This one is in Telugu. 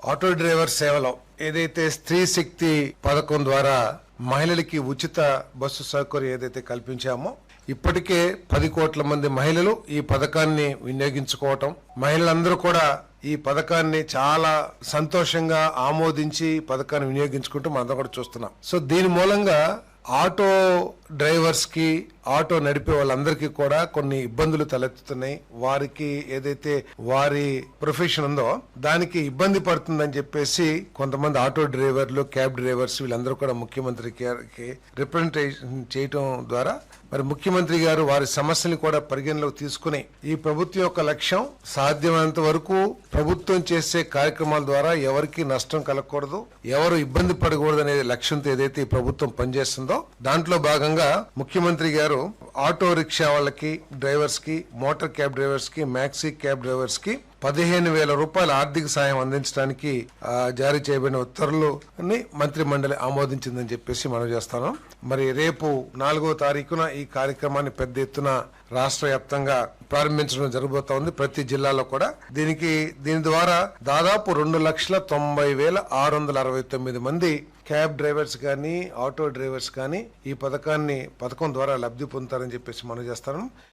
ఆటో డ్రైవర్ సేవలో ఏదైతే స్త్రీ శక్తి పథకం ద్వారా మహిళలకి ఉచిత బస్సు సౌకర్యం ఏదైతే కల్పించామో ఇప్పటికే పది కోట్ల మంది మహిళలు ఈ పథకాన్ని వినియోగించుకోవటం మహిళలందరూ కూడా ఈ పథకాన్ని చాలా సంతోషంగా ఆమోదించి పథకాన్ని వినియోగించుకుంటూ మనందరం కూడా చూస్తున్నాం. సో దీని మూలంగా ఆటో డ్రైవర్స్కి ఆటో నడిపే వాళ్ళందరికీ కూడా కొన్ని ఇబ్బందులు తలెత్తుతున్నాయి. వారికి ఏదైతే వారి ప్రొఫెషన్ ఉందో దానికి ఇబ్బంది పడుతుందని చెప్పేసి కొంతమంది ఆటో డ్రైవర్లు క్యాబ్ డ్రైవర్స్ వీళ్ళందరూ కూడా ముఖ్యమంత్రి గారికి రిప్రజెంటేషన్ చేయటం ద్వారా మరి ముఖ్యమంత్రి గారు వారి సమస్యని కూడా పరిగణలోకి తీసుకుని ఈ ప్రభుత్వం యొక్క లక్ష్యం సాధ్యమైనంత వరకు ప్రభుత్వం చేసే కార్యక్రమాల ద్వారా ఎవరికి నష్టం కలగకూడదు ఎవరు ఇబ్బంది పడకూడదు అనే లక్ష్యంతో ఏదైతే ఈ ప్రభుత్వం పనిచేస్తుందో దాంట్లో భాగంగా ముఖ్యమంత్రి గారు Still, ఆటో రిక్షా వాళ్ళకి డ్రైవర్స్కి మోటార్ క్యాబ్ డ్రైవర్స్కి మ్యాక్సీ క్యాబ్ డ్రైవర్స్కి పదిహేను వేల రూపాయల ఆర్థిక సాయం అందించడానికి జారీ చేయబడిన ఉత్తర్వులని మంత్రి మండలి ఆమోదించిందని చెప్పేసి మనం చేస్తాను. మరి రేపు నాలుగో తారీఖున ఈ కార్యక్రమాన్ని పెద్ద ఎత్తున రాష్ట్ర వ్యాప్తంగా ప్రారంభించడం జరగబోతోంది ప్రతి జిల్లాలో కూడా దీనికి దీని ద్వారా దాదాపు రెండు లక్షల తొంభై వేల ఆరు వందల అరవై తొమ్మిది మంది క్యాబ్ డ్రైవర్స్ కానీ ఆటో డ్రైవర్స్ కానీ ఈ పథకాన్ని పథకం ద్వారా లబ్ధి పొందుతారని చెప్పేసి మనం చేస్తాను